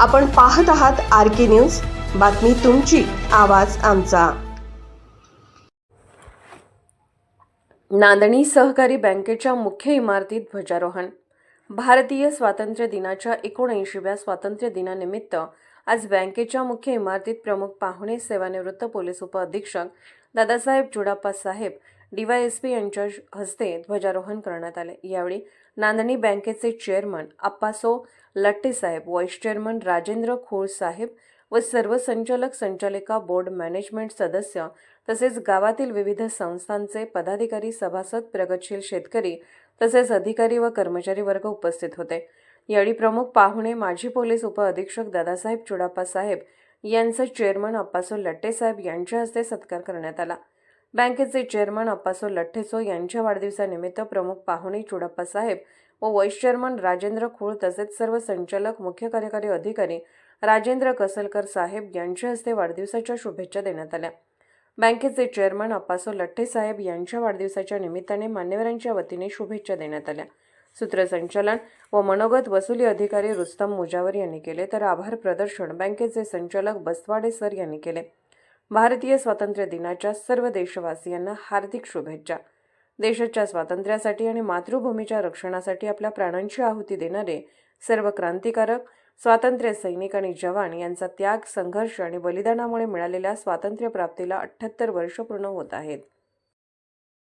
आपण पाहत आहात आर के न्यूज. बातमी तुमची आवाज आमचा. नांदणी सहकारी बँकेच्या मुख्य इमारतीत ध्वजारोहण. भारतीय स्वातंत्र्य दिनाच्या एकोणऐंशीव्या स्वातंत्र्य दिनानिमित्त आज बँकेच्या मुख्य इमारतीत प्रमुख पाहुणे सेवानिवृत्त पोलीस उपअधीक्षक दादासाहेब चुडाप्पा साहेब डीवायएसपी यांच्या हस्ते ध्वजारोहण करण्यात आले. यावेळी नांदणी बँकेचे chairman Appaso Lattesaheb vice chairman Rajendra Khol saheb व सर्व संचालक संचालिका बोर्ड मॅनेजमेंट सदस्य तसेच गावातील विविध संस्थांचे पदाधिकारी सभासद प्रगतशील शेतकरी तसेच अधिकारी व कर्मचारी वर्ग उपस्थित होते. यावेळी प्रमुख पाहुणे माजी पोलीस उपअधीक्षक दादासाहेब चुडाप्पा साहेब यांचा चेअरमन अप्पासो लट्टेसाहेब यांच्या हस्ते सत्कार करण्यात आला. बँकेचे चेअरमन अप्पासो लठ्ठेसो यांच्या वाढदिवसानिमित्त प्रमुख पाहुणे चुडप्पा साहेब व व्हाईस चेअरमन राजेंद्र खूळ तसेच सर्व संचालक मुख्य कार्यकारी अधिकारी राजेंद्र कसलकर साहेब यांच्या हस्ते वाढदिवसाच्या शुभेच्छा देण्यात आल्या. बँकेचे चेअरमन अप्पासो लठ्ठे साहेब यांच्या वाढदिवसाच्या निमित्ताने मान्यवरांच्या वतीने शुभेच्छा देण्यात आल्या. सूत्रसंचालन व मनोगत वसुली अधिकारी रुस्तम मुजावर यांनी केले तर आभार प्रदर्शन बँकेचे संचालक बसवाडे सर यांनी केले. भारतीय स्वातंत्र्य दिनाच्या सर्व देशवासियांना हार्दिक शुभेच्छा. देशाच्या स्वातंत्र्यासाठी आणि मातृभूमीच्या रक्षणासाठी आपल्या प्राणांची आहुती देणारे सर्व क्रांतिकारक स्वातंत्र्य सैनिक आणि जवान यांचा त्याग संघर्ष आणि बलिदानामुळे मिळालेल्या स्वातंत्र्य प्राप्तीला अठ्ठ्याहत्तर वर्ष पूर्ण होत आहेत.